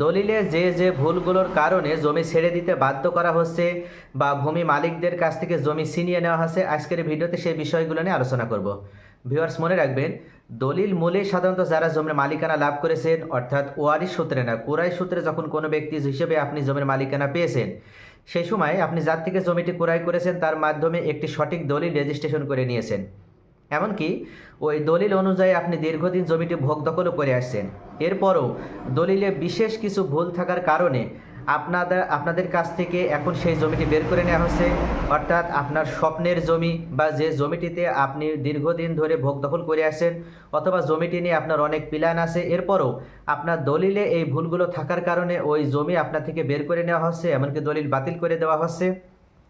দলিলে যে যে ভুলগুলোর কারণে জমি ছেড়ে দিতে বাধ্য করা হচ্ছে বা ভূমি মালিকদের কাছ থেকে জমি ছিনিয়ে নেওয়া হচ্ছে, আজকের ভিডিওতে সেই বিষয়গুলো নিয়ে আলোচনা করব। ভিউয়ার্স, মনে রাখবেন, দলিল মূলে সাধারণত যারা জমির মালিকানা লাভ করেছেন, অর্থাৎ ওয়ারিশ সূত্রে না কুরাই সূত্রে যখন কোনো ব্যক্তি হিসেবে আপনি জমির মালিকানা পেয়েছেন, সেই সময় আপনি যার থেকে জমিটি ক্রয় করেছেন, তার মাধ্যমে একটি সঠিক দলিল রেজিস্ট্রেশন করে নিয়েছেন। এমনকি ওই দলিল অনুযায়ী আপনি দীর্ঘদিন জমিটি ভোগ দখলও করে আসছেন। এরপরও দলিলে বিশেষ কিছু ভুল থাকার কারণে আপনাদের আপনাদের কাছ থেকে এখন সেই জমিটি বের করে নেওয়া হচ্ছে অর্থাৎ আপনার স্বপ্নের জমি বা যে জমিটিতে আপনি দীর্ঘদিন ধরে ভোগ দখল করে আসেন অথবা জমিটি নিয়ে আপনার অনেক প্ল্যান আছে, এরপরও আপনার দলিলে এই ভুলগুলো থাকার কারণে ওই জমি আপনার থেকে বের করে নেওয়া হচ্ছে, এমনকি দলিল বাতিল করে দেওয়া হচ্ছে।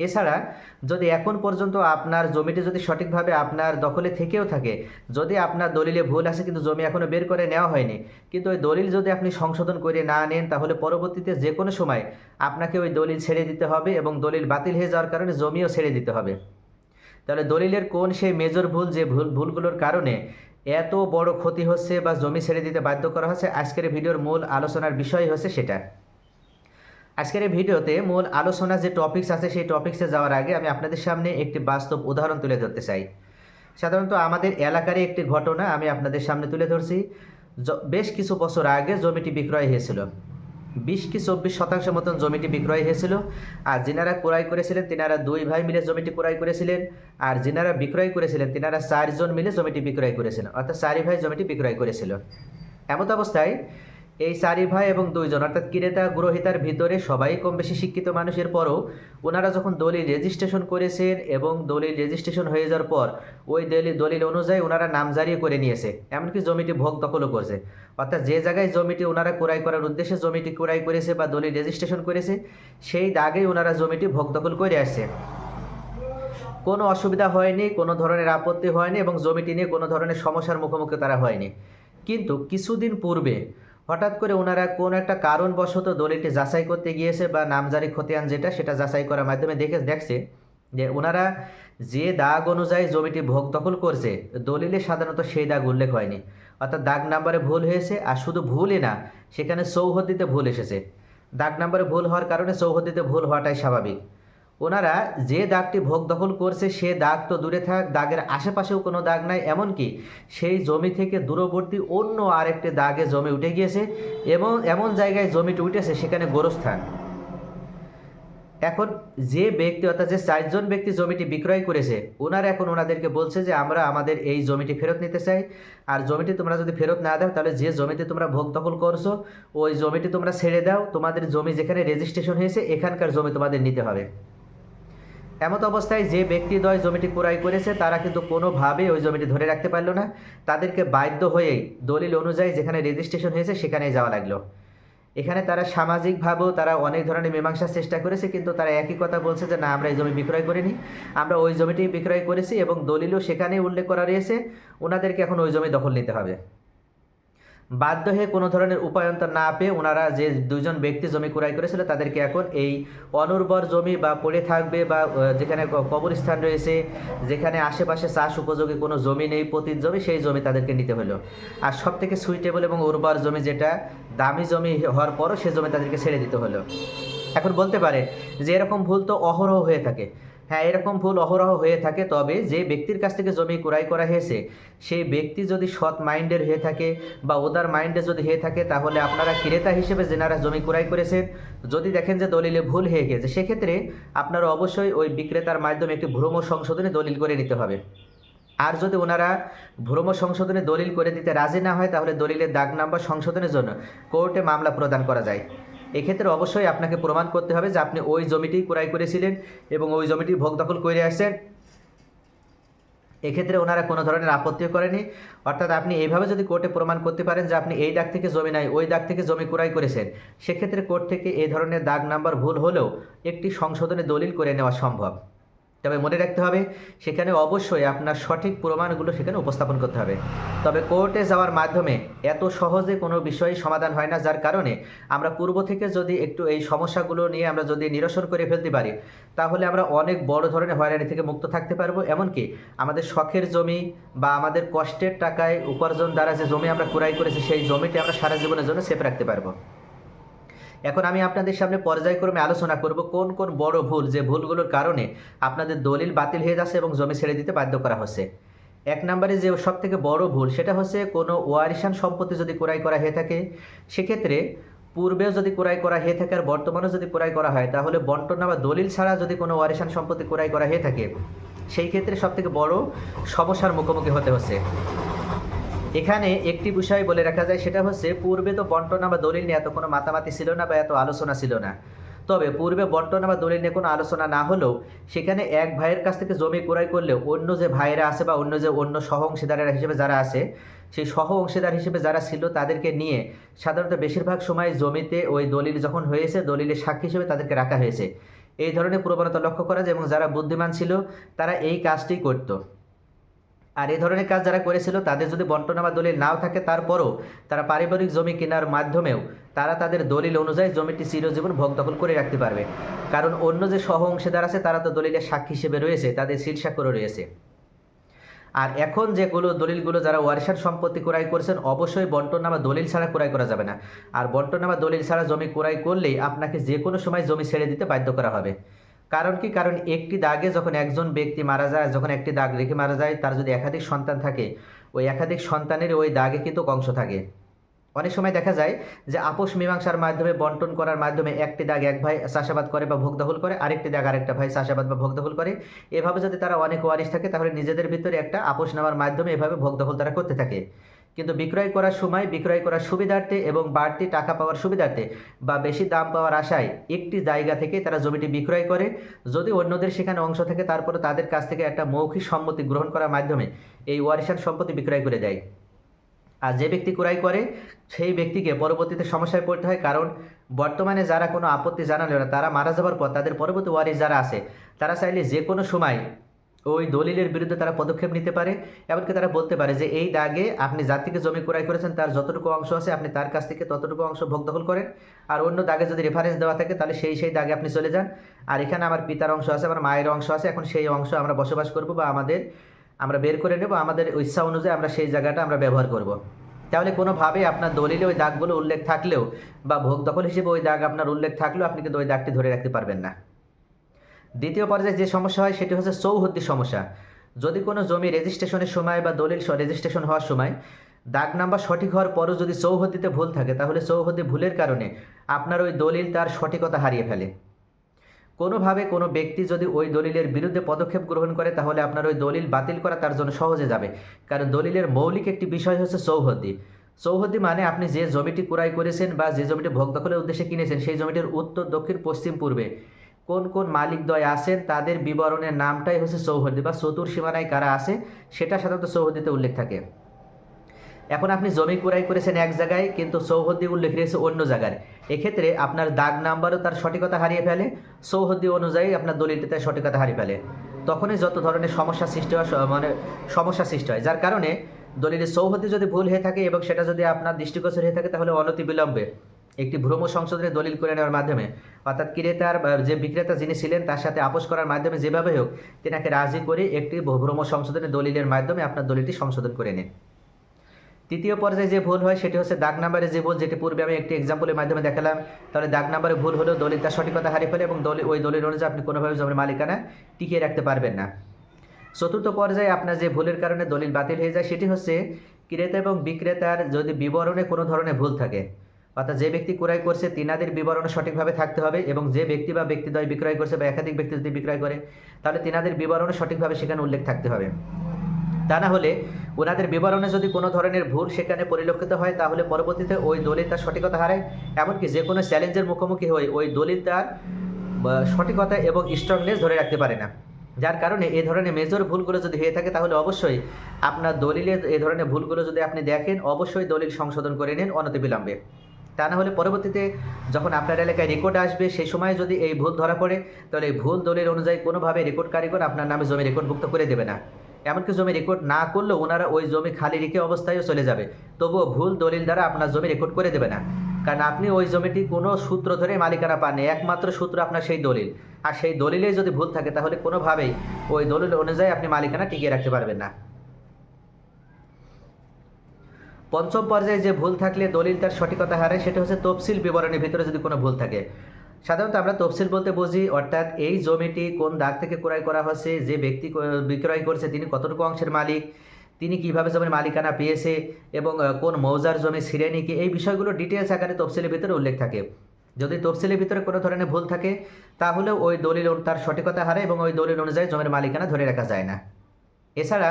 এছাড়া যদি এখন পর্যন্ত আপনার জমিটি যদি সঠিকভাবে আপনার দখলে থেকেও থাকে, যদি আপনার দলিলে ভুল আছে কিন্তু জমি এখনও বের করে নেওয়া হয়নি, কিন্তু ওই দলিল যদি আপনি সংশোধন করে না নেন, তাহলে পরবর্তীতে যে কোনো সময় আপনাকে ওই দলিল ছেড়ে দিতে হবে এবং দলিল বাতিল হয়ে যাওয়ার কারণে জমিও ছেড়ে দিতে হবে। তাহলে দলিলের কোন সেই মেজর ভুল যে ভুল, ভুলগুলোর কারণে এত বড় ক্ষতি হচ্ছে বা জমি ছেড়ে দিতে বাধ্য করা হচ্ছে, আজকের ভিডিওর মূল আলোচনার বিষয় হচ্ছে সেটা। আজকের এই ভিডিওতে মূল আলোচনা যে টপিকস আছে, সেই টপিক্সে যাওয়ার আগে আমি আপনাদের সামনে একটি বাস্তব উদাহরণ তুলে ধরতে চাই। সাধারণত আমাদের এলাকারই একটি ঘটনা আমি আপনাদের সামনে তুলে ধরছি। বেশ কিছু বছর আগে জমিটি বিক্রয় হয়েছিল। বিশ কি চব্বিশ শতাংশ মতন জমিটি বিক্রয় হয়েছিল। আর যিনারা ক্রয় করেছিলেন, তিনারা দুই ভাই মিলে জমিটি ক্রয় করেছিলেন। আর যিনারা বিক্রয় করেছিলেন, তিনারা চারজন মিলে জমিটি বিক্রয় করেছিলেন। অর্থাৎ চারি ভাই জমিটি বিক্রয় করেছিল। এমত অবস্থায় এই চারি ভাই এবং দুইজন, অর্থাৎ ক্রেতা, গ্রহিতার ভিতরে সবাই কম বেশি শিক্ষিত মানুষের পরও ওনারা যখন দলিল রেজিস্ট্রেশন করেছেন এবং দলিল রেজিস্ট্রেশন হয়ে যাওয়ার পর ওই দলিল দলিল অনুযায়ী ওনারা নামজারি করে নিয়েছে, এমনকি জমিটি ভোগ দখলও করছে। অর্থাৎ যে জায়গায় জমিটি ওনারা ক্রয় করার উদ্দেশ্যে জমিটি ক্রয় করেছে বা দলিল রেজিস্ট্রেশন করেছে, সেই দাগেই ওনারা জমিটি ভোগ দখল করে আসছে। কোনো অসুবিধা হয়নি, কোনো ধরনের আপত্তি হয়নি এবং জমিটি নিয়ে কোনো ধরনের সমস্যার মুখোমুখি তারা হয়নি। কিন্তু কিছুদিন পূর্বে হঠাৎ করে ওনারা কোনো একটা কারণবশত দলিলটি যাচাই করতে গিয়েছে বা নামজারি খতিয়ান যেটা সেটা যাচাই করার মাধ্যমে দেখে দেখছে যে ওনারা যে দাগ অনুযায়ী জমিটি ভোগ দখল করছে, দলিলে সাধারণত সেই দাগ উল্লেখ হয়নি। অর্থাৎ দাগ নাম্বারে ভুল হয়েছে আর শুধু ভুলই না, সেখানে চৌহদ্দিতে ভুল এসেছে। দাগ নাম্বারে ভুল হওয়ার কারণে চৌহদ্দিতে ভুল হওয়াটাই স্বাভাবিক। ওনারা যে দাগটি ভোগ দখল করছে, সে দাগ তো দূরে থাক, দাগের আশেপাশেও কোনো দাগ নাই। এমনকি সেই জমি থেকে দূরবর্তী অন্য আরেকটি দাগে জমি উঠে গিয়েছে এবং এমন জায়গায় জমিটি উঠেছে সেখানে গোরস্থান। এখন যে ব্যক্তি অর্থাৎ যে চারজন ব্যক্তি জমিটি বিক্রয় করেছে, ওনারা এখন ওনাদেরকে বলছে যে, আমরা আমাদের এই জমিটি ফেরত নিতে চাই। আর জমিটি তোমরা যদি ফেরত না দাও, তাহলে যে জমিতে তোমরা ভোগ দখল করছ, ওই জমিটি তোমরা ছেড়ে দাও। তোমাদের জমি যেখানে রেজিস্ট্রেশন হয়েছে, এখানকার জমি তোমাদের নিতে হবে। এমত অবস্থায় যে ব্যক্তিদ্বয় জমিটি ক্রয় করেছে, তারা কিন্তু কোনোভাবে ওই জমিটি ধরে রাখতে পারল না। তাদেরকে বাধ্য হয়েই দলিল অনুযায়ী যেখানে রেজিস্ট্রেশন হয়েছে, সেখানেই যাওয়া লাগল। এখানে তারা সামাজিকভাবেও তারা অনেক ধরনের মীমাংসার চেষ্টা করেছে, কিন্তু তারা একই কথা বলছে যে, না, আমরা এই জমি বিক্রয় করিনি। আমরা ওই জমিটি বিক্রয় করেছি এবং দলিলও সেখানেই উল্লেখ করা রয়েছে। ওনাদেরকে এখন ওই জমি দখল নিতে হবে। বাধ্য হয়ে কোনো ধরনের উপায়ন্তর না পেয়ে ওনারা যে দুজন ব্যক্তি জমি ক্রয় করেছিল তাদেরকে এখন এই অনুর্বর জমি বা পড়ে থাকবে বা যেখানে কবরস্থান রয়েছে, যেখানে আশেপাশে চাষ উপযোগী কোনো জমি নেই, পতিত জমি, সেই জমি তাদেরকে নিতে হলো। আর সব থেকে সুইটেবল এবং উর্বর জমি যেটা, দামি জমি হওয়ার পরও সে জমি তাদেরকে ছেড়ে দিতে হলো। এখন বলতে পারে যে এরকম ভুল তো অহরহ হয়ে থাকে। হ্যাঁ এরকম ভুল অহরহ হয়ে থাকে, তবে যে ব্যক্তির কাছ থেকে জমি ক্রয় করা হয়েছে, সেই ব্যক্তি যদি সৎ মাইন্ডের হয়ে থাকে বা ওদার মাইন্ডে যদি হয়ে থাকে, তাহলে আপনারা ক্রেতা হিসেবে যেনারা জমি ক্রয় করেছেন, যদি দেখেন যে দলিলে ভুল হয়ে গেছে, সেক্ষেত্রে আপনারা অবশ্যই ওই বিক্রেতার মাধ্যমে একটি ভ্রম সংশোধনী দলিল করে নিতে হবে। আর যদি ওনারা ভ্রম সংশোধনে দলিল করে দিতে রাজি না হয়, তাহলে দলিলের দাগ নাম্বার সংশোধনের জন্য কোর্টে মামলা প্রদান করা যায়। এক্ষেত্রে অবশ্যই আপনাকে প্রমাণ করতে হবে যে আপনি ওই জমিটি ক্রয় করেছিলেন এবং ওই জমিটি ভোগ দখল করে আসছেন। এক্ষেত্রে ওনারা কোনো ধরনের আপত্তিও করেনি। অর্থাৎ আপনি এইভাবে যদি কোর্টে প্রমাণ করতে পারেন যে আপনি এই দাগ থেকে জমি নাই, ওই দাগ থেকে জমি ক্রয় করেছেন, সেক্ষেত্রে কোর্ট থেকে এই ধরনের দাগ নাম্বার ভুল হলেও একটি সংশোধনে দলিল করে নেওয়া সম্ভব। তবে মনে রাখতে হবে, সেখানে অবশ্যই আপনার সঠিক প্রমাণগুলো সেখানে উপস্থাপন করতে হবে। তবে কোর্টে যাওয়ার মাধ্যমে এত সহজে কোনো বিষয়ই সমাধান হয় না, যার কারণে আমরা পূর্ব থেকে যদি একটু এই সমস্যাগুলো নিয়ে আমরা যদি নিরসন করে ফেলতে পারি, তাহলে আমরা অনেক বড় ধরনের হয়রানি থেকে মুক্ত থাকতে পারব। এমনকি আমাদের শখের জমি বা আমাদের কষ্টের টাকায় উপার্জন দ্বারা যে জমি আমরা ক্রয় করেছি, সেই জমিটি আমরা সারা জীবনের জন্য সেভ রাখতে পারব। এখন আমি আপনাদের সামনে পর্যায়ক্রমে আলোচনা করব কোন কোন বড় ভুল, যে ভুলগুলোর কারণে আপনাদের দলিল বাতিল হয়ে যাচ্ছে এবং জমি ছেড়ে দিতে বাধ্য করা হচ্ছে। এক নম্বরে যে সব থেকে বড় ভুল, সেটা হচ্ছে কোনো ওয়ারিশান সম্পত্তি যদি ক্রয় করা হয়ে থাকে, সেক্ষেত্রে পূর্বেও যদি ক্রয় করা হয়ে থাকে আর বর্তমানেও যদি ক্রয় করা হয়, তাহলে বন্টনা বা দলিল ছাড়া যদি কোনো ওয়ারিশান সম্পত্তি ক্রয় করা হয়ে থাকে, সেই ক্ষেত্রে সব থেকে বড় সমস্যার মুখোমুখি হতে হচ্ছে। এখানে একটি বিষয় বলে রাখা যায়, সেটা হচ্ছে পূর্বে তো বন্টনা বা দলিল নিয়ে এত কোনো মাতামাতি ছিল না বা এত আলোচনা ছিল না। তবে পূর্বে বন্টনা বা দলিল নিয়ে কোনো আলোচনা না হলেও সেখানে এক ভাইয়ের কাছ থেকে জমি ক্রয় করলেও অন্য যে ভাইয়েরা আছে বা অন্য যে অন্য সহ অংশীদারেরা হিসেবে যারা আছে, সেই সহ অংশীদার হিসেবে যারা ছিল তাদেরকে নিয়ে সাধারণত বেশিরভাগ সময় জমিতে ওই দলিল যখন হয়েছে, দলিলের সাক্ষী হিসেবে তাদেরকে রাখা হয়েছে। এই ধরনের প্রবণতা লক্ষ্য করা যায় এবং যারা বুদ্ধিমান ছিল তারা এই কাজটি করতো। আর এই ধরনের কাজ যারা করেছিল, তাদের যদি বন্টনা বা দলিল নাও থাকে, তারপরও তারা পারিবারিক জমি কেনার মাধ্যমেও তারা তাদের দলিল অনুযায়ী জমিটি চিরজীবন ভোগ দখল করে রাখতে পারবে। কারণ অন্য যে সহ অংশীদার আছে, তারা তো দলিলের সাক্ষী হিসেবে রয়েছে, তাদের শীর্ষাক্ষরও রয়েছে। আর এখন যেগুলো দলিলগুলো যারা ওয়ারিশান সম্পত্তি ক্রয় করছেন, অবশ্যই বন্টনা বা দলিল ছাড়া ক্রয় করা যাবে না। আর বন্টনা বা দলিল ছাড়া জমি ক্রয় করলেই আপনাকে যে কোনো সময় জমি ছেড়ে দিতে বাধ্য করা হবে। কারণ কি? কারণ একটি দাগে যখন একজন ব্যক্তি মারা যায়, যখন একটি দাগ রেখে মারা যায়, তার যদি একাধিক সন্তান থাকে, ওই একাধিক সন্তানের ওই দাগে কিন্তু অংশ থাকে। অনেক সময় দেখা যায় যে আপোষ মীমাংসার মাধ্যমে, বন্টন করার মাধ্যমে একটি দাগ এক ভাই চাষাবাদ করে বা ভোগ দখল করে, আরেকটি দাগ আরেকটা ভাই চাষাবাদ বা ভোগ দখল করে। এভাবে যদি তারা অনেক ওয়ারিশ থাকে, তাহলে নিজেদের ভিতরে একটা আপোষ নেওয়ার মাধ্যমে এভাবে ভোগ দখল তারা করতে থাকে। কিন্তু বিক্রয় করার সময় বিক্রয় করার সুবিধার্থে এবং বাড়তি টাকা পাওয়ার সুবিধার্থে বা বেশি দাম পাওয়ার আশায় একটি জায়গা থেকে তারা জমিটি বিক্রয় করে। যদি অন্যদের সেখানে অংশ থাকে তারপরে তাদের কাছ থেকে একটা মৌখিক সম্মতি গ্রহণ করার মাধ্যমে এই ওয়ারিশান সম্পত্তি বিক্রয় করে দেয়। আর যে ব্যক্তি ক্রয় করে, সেই ব্যক্তিকে পরবর্তীতে সমস্যায় পড়তে হয়। কারণ বর্তমানে যারা কোনো আপত্তি জানালো না, তারা মারা যাওয়ার পর তাদের পরবর্তী ওয়ারিশ যারা আছে, তারা চাইলে যে কোনো সময় ওই দলিলের বিরুদ্ধে তারা পদক্ষেপ নিতে পারে, এমনকি তারা বলতে পারে যে এই দাগে আপনি যার থেকে জমি ক্রয় করেছেন, তার যতটুকু অংশ আছে আপনি তার কাছ থেকে ততটুকু অংশ ভোগ দখল করেন। আর অন্য দাগে যদি রেফারেন্স দেওয়া থাকে, তাহলে সেই সেই দাগে আপনি চলে যান। আর এখানে আমার পিতার অংশ আছে, আমার মায়ের অংশ আছে, এখন সেই অংশ আমরা বসবাস করব বা আমাদের, আমরা বের করে নেব, আমাদের ইচ্ছা অনুযায়ী আমরা সেই জায়গাটা আমরা ব্যবহার করব। তাহলে কোনোভাবে আপনার দলিলে ওই দাগগুলো উল্লেখ থাকলেও বা ভোগ দখল হিসেবে ওই দাগ আপনার উল্লেখ থাকলেও আপনি কিন্তু ওই দাগটি ধরে রাখতে পারবেন না। দ্বিতীয় পর্যায়ে যে সমস্যা হয় সেটি হচ্ছে চৌহদ্দি সমস্যা। যদি কোনো জমি রেজিস্ট্রেশনের সময় বা দলিল রেজিস্ট্রেশন হওয়ার সময় দাগ নাম্বার সঠিক হওয়ার পরও যদি চৌহদ্দিতে ভুল থাকে, তাহলে চৌহদ্দি ভুলের কারণে আপনার ওই দলিল তার সঠিকতা হারিয়ে ফেলে। কোনোভাবে কোনো ব্যক্তি যদি ওই দলিলের বিরুদ্ধে পদক্ষেপ গ্রহণ করে, তাহলে আপনার ওই দলিল বাতিল করা তার জন্য সহজে যাবে। কারণ দলিলের মৌলিক একটি বিষয় হচ্ছে চৌহদ্দি। চৌহদ্দি মানে আপনি যে জমিটি ক্রয় করেছেন বা যে জমিটি ভোগ দখলের উদ্দেশ্যে কিনেছেন, সেই জমিটির উত্তর, দক্ষিণ, পশ্চিম, পূর্বে। কোন কোন মালিকদ্বয় আছেন তাদের বিবরণের নামটাই হচ্ছে চৌহদ্দি বা চতুর সীমানায় কারা আছে, সেটা সাধারণত চৌহদ্দিতে উল্লেখ থাকে। এখন আপনি জমি ক্রয় করেছেন এক জায়গায়, কিন্তু চৌহদ্দি উল্লেখ রয়েছে অন্য জায়গায় এক্ষেত্রে আপনার দাগ নাম্বারও তার সঠিকতা হারিয়ে ফেলে, চৌহদ্দি অনুযায়ী আপনার দলিলটি তার সঠিকতা হারিয়ে ফেলে। তখনই যত ধরনের সমস্যা সৃষ্টি হয় মানে সমস্যা সৃষ্টি হয়, যার কারণে দলিলের চৌহদ্দি যদি ভুল হয়ে থাকে এবং সেটা যদি আপনার দৃষ্টিগোচর হয়ে থাকে, তাহলে অনতি বিলম্বে একটি ভ্রম সংশোধনের দলিল করে নেওয়ার মাধ্যমে, অর্থাৎ ক্রেতার যে বিক্রেতা যিনি ছিলেন তার সাথে আপোষ করার মাধ্যমে যেভাবে হোক, তেনাকে রাজি করে একটি ভ্রম সংশোধনের দলিলের মাধ্যমে আপনার দলিলটি সংশোধন করে নিন। তৃতীয় পর্যায়ে যে ভুল হয়, সেটি হচ্ছে দাগ নাম্বারে যে ভুল, যেটি পূর্বে আমি একটি এক্সাম্পলের মাধ্যমে দেখালাম, তাহলে দাগ নাম্বারে ভুল হলেও দলিল তার সঠিকতা হারিয়ে ফেলে এবং দলিল ওই দলিল অনুযায়ী আপনি কোনোভাবে জমির মালিকানা টিকিয়ে রাখতে পারবেন না। চতুর্থ পর্যায়ে আপনার যে ভুলের কারণে দলিল বাতিল হয়ে যায়, সেটি হচ্ছে ক্রেতা এবং বিক্রেতার যদি বিবরণে কোনো ধরনের ভুল থাকে অর্থাৎ যে ব্যক্তি ক্রয় করছে, তিনাদের বিবরণ সঠিকভাবে থাকতে হবে এবং যে ব্যক্তি বা ব্যক্তিদ্বয় বিক্রয় করছে বা একাধিক ব্যক্তি যদি বিক্রয় করে, তাহলে তিনাদের বিবরণে সঠিকভাবে সেখানে উল্লেখ থাকতে হবে। তা না হলে ওনাদের বিবরণে যদি কোনো ধরনের ভুল সেখানে পরিলক্ষিত হয়, তাহলে পরবর্তীতে ওই দলিল তার সঠিকতা হারায়, এমনকি যে কোনো চ্যালেঞ্জের মুখোমুখি হয়ে ওই দলিল তার সঠিকতা এবং স্ট্রংনেস ধরে রাখতে পারে না। যার কারণে এই ধরনের মেজর ভুলগুলো যদি হয়ে থাকে, তাহলে অবশ্যই আপনার দলিলের এই ধরনের ভুলগুলো যদি আপনি দেখেন, অবশ্যই দলিল সংশোধন করে নিন অনতিবিলম্বে। তা না হলে পরবর্তীতে যখন আপনার এলাকায় রেকর্ড আসবে সেই সময় যদি এই ভুল ধরা পড়ে, তাহলে এই ভুল দলিল অনুযায়ী কোনোভাবে রেকর্ড কারিগর আপনার নামে জমি রেকর্ডভুক্ত করে দেবে না। এমনকি জমি রেকর্ড না করলেও ওনারা ওই জমি খালি রেখে অবস্থায়ও চলে যাবে। তবুও ভুল দলিল দ্বারা আপনার জমি রেকর্ড করে দেবে না। কারণ আপনি ওই জমিটি কোনো সূত্র ধরে মালিকানা পাননি, একমাত্র সূত্র আপনার সেই দলিল। আর সেই দলিলেই যদি ভুল থাকে, তাহলে কোনোভাবেই ওই দলিল অনুযায়ী আপনি মালিকানা টিকিয়ে রাখতে পারবেন না। পঞ্চম পর্যায়ে যে ভুল থাকলে দলিল তার সঠিকতা হারায়, সেটা হচ্ছে তফসিল বিবরণের ভিতরে যদি কোনো ভুল থাকে। সাধারণত আমরা তফসিল বলতে বুঝি, অর্থাৎ এই জমিটি কোন দাগ থেকে ক্রয় করা হয়েছে, যে ব্যক্তি বিক্রয় করছে, তিনি কতটুকু অংশের মালিক, তিনি কীভাবে জমির মালিকানা পেয়েছে এবং কোন মৌজার জমি শ্রেণি কি, এই বিষয়গুলো ডিটেলস আকারে তফসিলের ভিতরে উল্লেখ থাকে। যদি তফসিলের ভিতরে কোনো ধরনের ভুল থাকে তাহলে ওই দলিল তার সঠিকতা হারে এবং ওই দলিল অনুযায়ী জমির মালিকানা ধরে রাখা যায় না। এছাড়া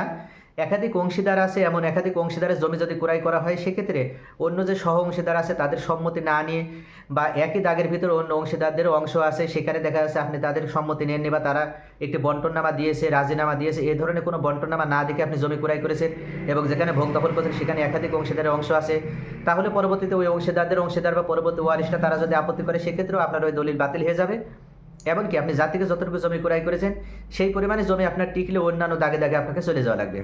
একাধিক অংশীদার আছে, এমন একাধিক অংশীদারের জমি যদি ক্রয় করা হয়, সেক্ষেত্রে অন্য যে সহ অংশীদার আছে, তাদের সম্মতি না নিয়ে বা একই দাগের ভিতরে অন্য অংশীদারদেরও অংশ আছে, সেখানে দেখা যাচ্ছে আপনি তাদের সম্মতি নেননি বা তারা একটি বন্টননামা দিয়েছে, রাজিনামা দিয়েছে, এ ধরনের কোনো বন্টননামা না দেখে আপনি জমি ক্রয় করেছেন এবং যেখানে ভোগ দখল করেছেন, সেখানে একাধিক অংশীদারের অংশ আছে, তাহলে পরবর্তীতে ওই অংশীদারদের অংশীদার বা পরবর্তী ওয়ারিশটা তারা যদি আপত্তি করে, সেক্ষেত্রেও আপনার ওই দলিল বাতিল হয়ে যাবে। এমনকি আপনি জাতিকে যতটুকু জমি ক্রয় করেছেন, সেই পরিমাণে জমি আপনার টিকলে অন্যান্য দাগে দাগে আপনাকে চলে যাওয়া লাগবে।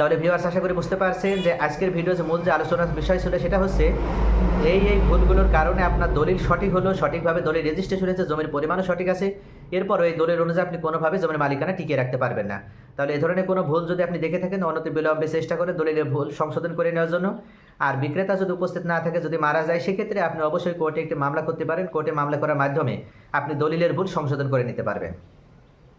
তাহলে ভিউয়ার্স আশা করি বুঝতে পারছেন যে আজকের ভিডিও যে মূল যে আলোচনার বিষয় ছিল সেটা হচ্ছে এই এই ভুলগুলোর কারণে আপনার দলিল সঠিক হলো, সঠিকভাবে দলিল রেজিস্ট্রেশন হয়েছে, জমির পরিমাণও সঠিক আছে। এরপর ওই দলিল অনুযায়ী আপনি কোনোভাবে জমির মালিকানা টিকিয়ে রাখতে পারবেন না। তাহলে এই ধরনের কোনো ভুল যদি আপনি দেখে থাকেন, অনতি বিলম্বে চেষ্টা করে দলিলের ভুল সংশোধন করে নেওয়ার জন্য। আর বিক্রেতা যদি উপস্থিত না থাকে, যদি মারা যায়, সেক্ষেত্রে আপনি অবশ্যই কোর্টে একটি মামলা করতে পারেন। কোর্টে মামলা করার মাধ্যমে আপনি দলিলের ভুল সংশোধন করে নিতে পারবেন।